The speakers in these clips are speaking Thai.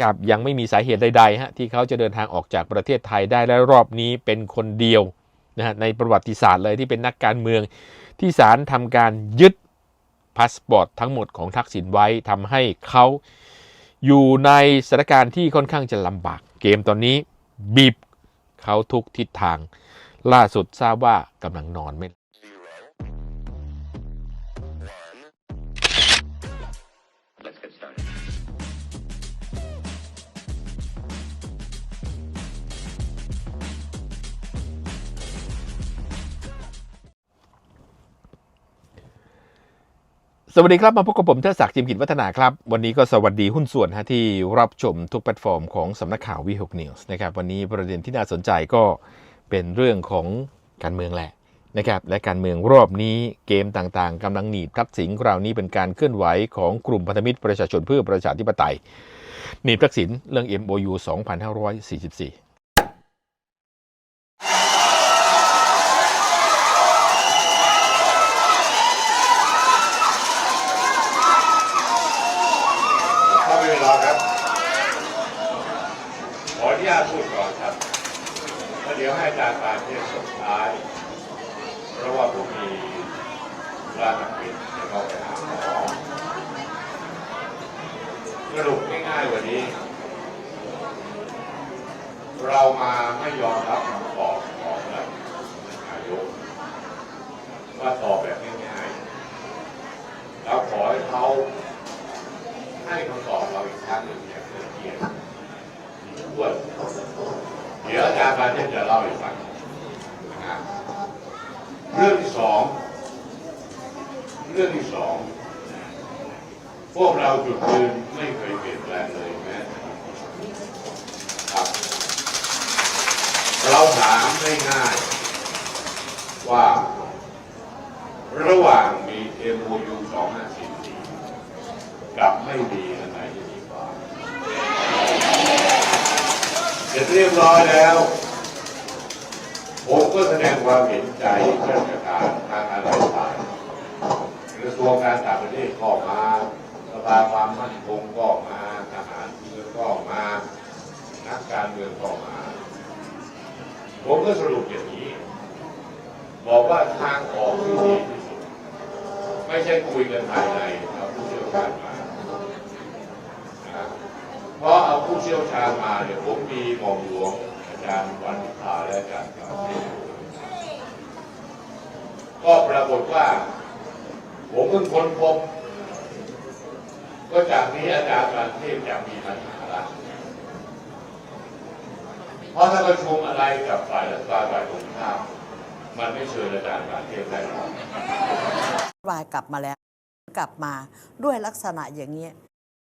ครับยังไม่มีสาเหตุใดๆฮะที่เขาจะเดินทางออกจากประเทศไทยได้และรอบนี้เป็นคนเดียวนะฮะในประวัติศาสตร์เลยที่เป็นนักการเมือง ที่ศาลทำการยึดพาสปอร์ตทั้งหมดของทักษิณไว้ทำให้เขาอยู่ในสถานการณ์ที่ค่อนข้างจะลำบาก เกมตอนนี้บีบเขาทุกทิศทาง ล่าสุดทราบว่ากำลังนอนไม่ สวัสดีครับ มาพบกับผมเทศศักดิ์จิมกิจวัฒนาครับ วันนี้ก็สวัสดีหุ้นส่วนฮะที่รับชมทุกแพลตฟอร์มของสำนักข่าววีหกนิวส์นะครับวันนี้ประเด็นที่น่าสนใจก็เป็นเรื่องของการเมืองแหละนะครับและการเมืองรอบนี้เกมต่างๆกำลังหนีบทักษิณคราวนี้เป็นการเคลื่อนไหวของกลุ่มพันธมิตรประชาชนเพื่อประชาธิปไตยหนีบทักษิณเรื่อง MOU 2544 เข้าไปรอครับ ขออนุญาตพูดก่อนครับแล้วเดี๋ยวให้อาจารย์ปานเทศส่งท้าย เพราะว่าผมมีร้านนักบินจะเข้าไปหาหมอสรุปง่ายๆวันนี้ เรามาไม่ยอมรับคำตอบของท่านนายกว่าตอบแบบง่ายๆเราขอให้เขาให้คำตอบเราอีกครั้งหนึ่งอย่างละเอีย ด้วนเดี๋ยวอาจารย์ปาเทศจะเล่าให้ฟังนะครับเรื่องที่สอง เรื่องที่สอง พวกเราจุดยืนไม่เคยเปลี่ยนแปลงเลยแม้แต่นิดเดียวครับเราถามง่าย ว่าระหว่างมี MOU 2544กับไม่ดีอันไหนจะดีกว่าเสร็จเรียบร้อยแล้ว ผมก็แสดงความเห็นใจข้าราชการทางการหลายฝ่ายกระทรวงการต่างประเทศก็มาสภาความมั่นคงก็มาทหารเรือก็มา นักการเมืองก็มา ผมก็สรุปอย่างนี้ บอกว่าทางออกที่ดีที่สุดไม่ใช่คุยกันภายในเอาผู้เชี่ยวชาญมานะเพราะเอา ผู้เชี่ยวชาญมาเนี่ยผมมีหมอมหลวงอาจารย์วันนิพาและอาจารย์การเทศก็ปรากฏว่า ผมเพิ่งค้นพบ ก็จากนี้อาจารย์การเทศจะมีปัญหาละเพราะถ้าประชุมอะไรกับฝ่ายรัฐบาลฝ่ายตรงข้ามมันไม่เชิญอาจารย์การเทศได้หรอกวายกลับมาแล้ว กลับมาด้วยลักษณะอย่างนี้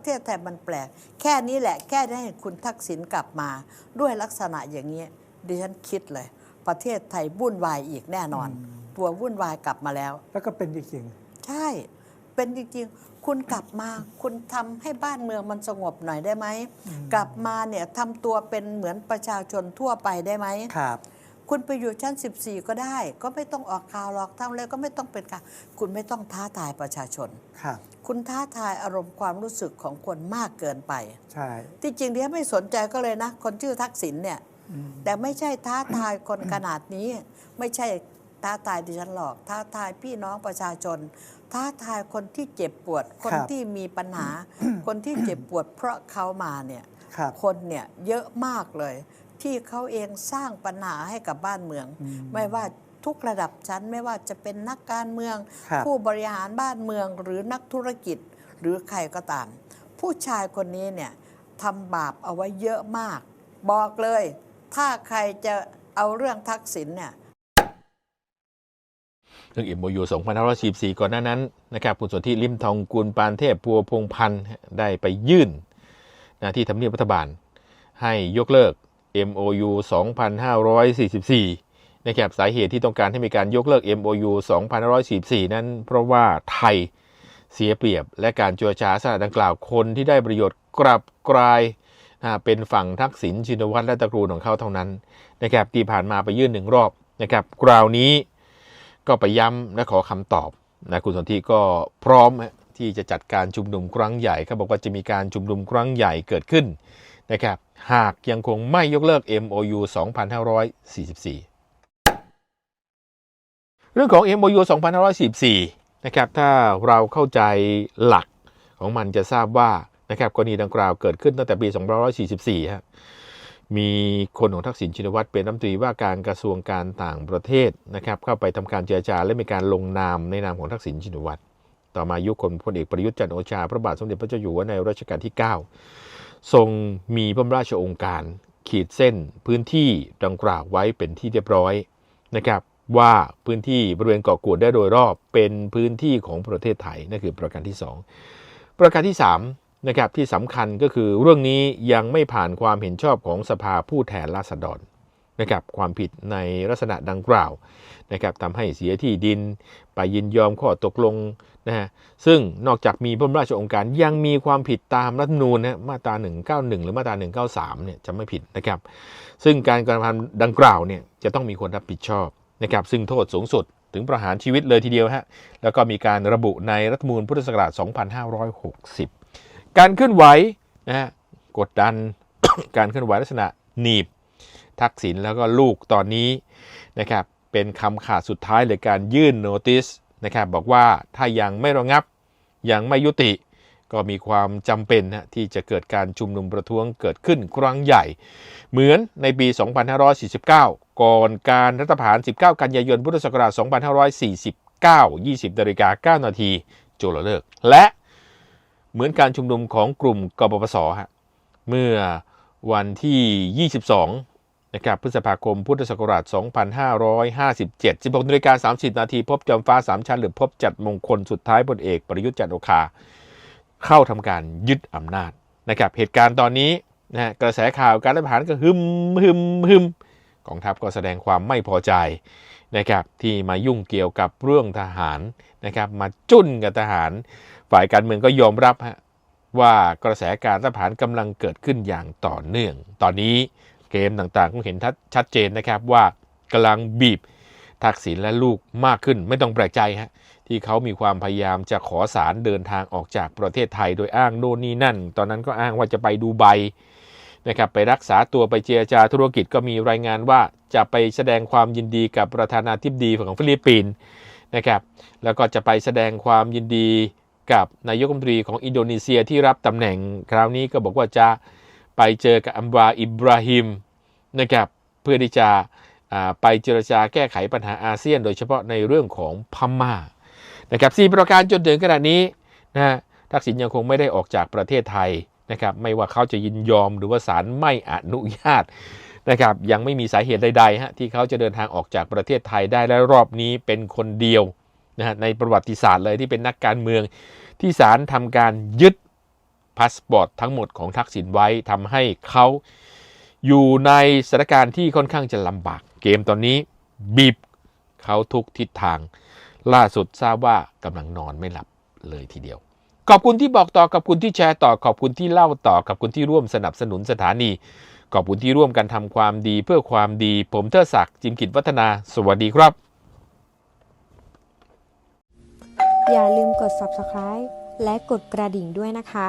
ประเทศไทยมันแปลก แค่นี้แหละ แค่ได้เห็นคุณทักษิณกลับมา ด้วยลักษณะอย่างนี้ดิฉันคิดเลย ประเทศไทยวุ่นวายอีกแน่นอน ตัววุ่นวายกลับมาแล้ว แล้วก็เป็นจริงใช่ เป็นจริงๆ คุณกลับมา คุณทำให้บ้านเมืองมันสงบหน่อยได้ไหม กลับมาเนี่ยทำตัวเป็นเหมือนประชาชนทั่วไปได้ไหมๆครับ คุณไปอยู่ชั้น 14 ก็ได้ ก็ไม่ต้องออกข่าวหรอกทำเลยก็ไม่ต้องเป็นข่าวคุณไม่ต้องท้าทายประชาชน ครับ คุณท้าทายอารมณ์ความรู้สึกของคนมากเกินไป ใช่ที่จริงเดียไม่สนใจก็เลยนะ คนชื่อทักษิณเนี่ย อืม แต่ไม่ใช่ท้าทายคนขนาดนี้ ไม่ใช่ท้าทายดิฉันหรอก ท้าทายพี่น้องประชาชน ท้าทายคนที่เจ็บปวด คนที่มีปัญหา คนที่เจ็บปวดเพราะเขามาเนี่ย ครับ คนเนี่ยเยอะมากเลย ที่เขาเองสร้างปัญหาให้กับบ้านเมืองอืมไม่ว่าทุกระดับชั้นไม่ว่าจะเป็นนักการเมืองครับผู้บริหารบ้านเมืองหรือนักธุรกิจหรือใครก็ตาม ผู้ชายคนนี้เนี่ยทำบาปเอาไว้เยอะมาก บอกเลย ถ้าใครจะเอาเรื่องทักษิณเนี่ยเรื่อง MOU 2544 ก่อนหน้านั้นนะครับคุณสนธิริมทองกุลปานเทพพัวพงพันธ์ได้ไปยื่นนะที่ทำเนียบรัฐบาล ให้ยกเลิก MOU 2544 นะครับสาเหตุที่ต้องการให้มีการยกเลิก MOU 2544 นั้นเพราะว่าไทยเสียเปรียบ และการจัวจาสถาดังกล่าวคนที่ได้ประโยชน์กลับกลายนะเป็นฝั่งทักษิณชินวัตรและตระกูลของเขาเท่านั้นนะครับที่ผ่านมาไปยื่นหนึ่งรอบนะครับคราวนี้ก็ไปย้ำและขอคำตอบนะคุณสนธิก็พร้อมที่จะจัดการชุมนุมครั้งใหญ่เขาบอกว่าจะมีการชุมนุมครั้งใหญ่เกิดขึ้น นะครับหากยังคงไม่ยกเลิก MOU 2544 เรื่องของ MOU 2544 นะครับถ้าเราเข้าใจหลักของมันจะทราบว่านะครับกรณีดังกล่าวเกิดขึ้นตั้งแต่ปี 2544ฮะมีคนของทักษิณชินวัตรเป็นรัฐมนตรีว่าการกระทรวงการต่างประเทศนะครับเข้าไปทำการเจรจาและมีการลงนามในนามของทักษิณชินวัตรต่อมายุคคนพลเอกประยุทธ์จันโอชา พระบาทสมเด็จพระเจ้าอยู่หัวในรัชกาลที่ 9 ทรงมีพระราชองค์การ ขีดเส้นพื้นที่ดังกล่าวไว้เป็นที่เรียบร้อยนะครับว่าพื้นที่บริเวณเกาะกูดได้โดยรอบเป็นพื้นที่ของประเทศไทยนั่นคือประการที่ 2 ประการที่3นะครับที่สำคัญก็คือเรื่องนี้ยังไม่ผ่านความเห็นชอบของสภาผู้แทนราษฎร นะครับความผิดในลักษณะดังกล่าวนะครับทำให้เสียที่ดิน ไปยินยอมข้อตกลงนะฮะซึ่งนอกจากมีพระราชองค์การยังมีความผิดตามรัฐธรรมนูญนะมาตรา 191 หรือมาตรา 193 เนี่ยจะไม่ผิดนะครับ ซึ่งการกระทำดังกล่าวเนี่ยจะต้องมีคนรับผิดชอบนะครับซึ่งโทษสูงสุดถึงประหารชีวิตเลยทีเดียวฮะแล้วก็มีการระบุในรัฐธรรมนูญพุทธศักราช 2560 การเคลื่อนไหวนะฮะกดดันการเคลื่อนไหวลักษณะหนีบ ทักษิณแล้วก็ลูกตอนนี้นะครับเป็นคำขาดสุดท้ายเลยการยื่นโนติสนะครับบอกว่าถ้ายังไม่ระงับยังไม่ยุติก็มีความจำเป็นนะที่จะเกิดการชุมนุมประท้วงเกิดขึ้นครั้งใหญ่ เหมือนในปี 2549 ก่อนการรัฐประหาร 19 กันยายน พุทธศักราช 2549 20นาฬิกา9นาทีโจลเลิก และเหมือนการชุมนุมของกลุ่มกปปสฮะเมื่อวันที่ 22 นะครับพฤษภาคมพุทธศักราช 2557 16นาฬิกา30 นาทีพบจอมฟ้า 3 ชั้น หรือพบจัดมงคลสุดท้ายพลเอกประยุทธ์จันทร์โอชาเข้าทำการยึดอำนาจนะครับเหตุการณ์ตอนนี้นะกระแสข่าวการรัฐประหารก็ฮึมฮึมฮึมกองทัพก็แสดงความไม่พอใจนะครับที่มายุ่งเกี่ยวกับเรื่องทหารนะครับมาจุ้นกับทหาร ฝ่ายการเมืองก็ยอมรับฮะว่ากระแสการรัฐประหารกำลังเกิดขึ้นอย่างต่อเนื่อง ตอนนี้ เกมต่างๆก็เห็นชัดเจนนะครับว่ากำลังบีบทักษิณและลูกมากขึ้นไม่ต้องแปลกใจฮะที่เขามีความพยายามจะขอสารเดินทางออกจากประเทศไทยโดยอ้างโน่นนี่นั่น ตอนนั้นก็อ้างว่าจะไปดูไบนะครับไปรักษาตัวไปเจรจาธุรกิจก็มีรายงานว่าจะไปแสดงความยินดีกับประธานาธิบดีของฟิลิปปินส์นะครับแล้วก็จะไปแสดงความยินดีกับนายกรัฐมนตรีของอินโดนีเซียที่รับตำแหน่งคราวนี้ก็บอกว่าจะ ไปเจอกับอัมบาอิบราฮิมนะครับเพื่อที่จะไปเจรจาแก้ไขปัญหาอาเซียน โดยเฉพาะในเรื่องของพม่านะครับสี่ประการจนถึงขณะนี้นะฮะทักษิณยังคงไม่ได้ออกจากประเทศไทยนะครับไม่ว่าเขาจะยินยอมหรือว่าศาลไม่อนุญาตนะครับยังไม่มีสาเหตุใดๆฮะที่เขาจะเดินทางออกจากประเทศไทยได้และรอบนี้เป็นคนเดียวนะฮะในประวัติศาสตร์เลยที่เป็นนักการเมืองที่ศาลทำการยึด พาสปอร์ตทั้งหมดของทักษิณไว้ทำให้เขาอยู่ในสถานการณ์ที่ค่อนข้างจะลำบาก เกมตอนนี้บีบเขาทุกทิศทาง ล่าสุดทราบว่ากำลังนอนไม่หลับเลยทีเดียว ขอบคุณที่บอกต่อขอบคุณที่แชร์ต่อขอบคุณที่เล่าต่อขอบคุณที่ร่วมสนับสนุนสถานี ขอบคุณที่ร่วมกันทำความดีเพื่อความดี ผมเทอศักดิ์จิมกิจวัฒนา สวัสดีครับ อย่าลืมกด subscribe และกดกระดิ่งด้วยนะคะ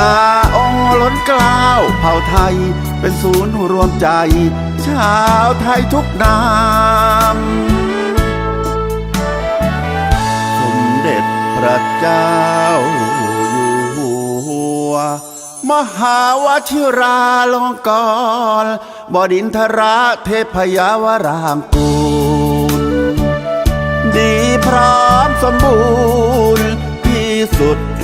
อาองค์ล้นกล้าวเผ่าไทย เป็นศูนย์รวมใจ ชาวไทยทุกนามสมเด็จพระเจ้าอยู่หัว มหาวชิราลงกรบดินทราเทพยาวรางกูล ดีพร้อมสมบูรณ์ที่สุด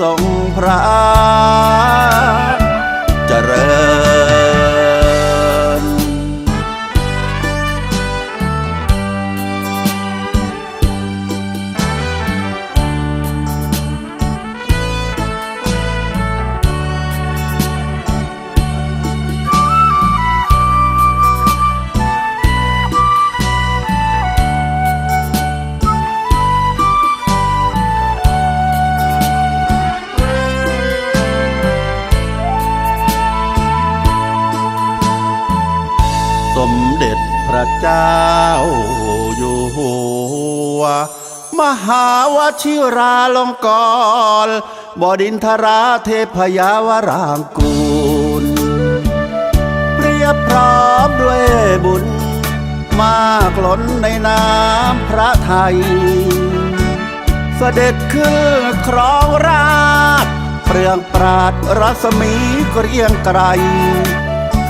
ทรงพระเจริญ มเด็จพระเจ้าอยู่หัว มหาวชิราลงกรณ์บดินทราเทพยาวรางกูล เปรียบพร้อมด้วยบุญ มากล้นในน้ำพระไทย เสด็จขึ้นครองราชเปลืองปราดรัศมีเกรียงไกร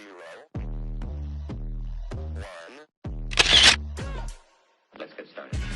zero, one. Let's get started.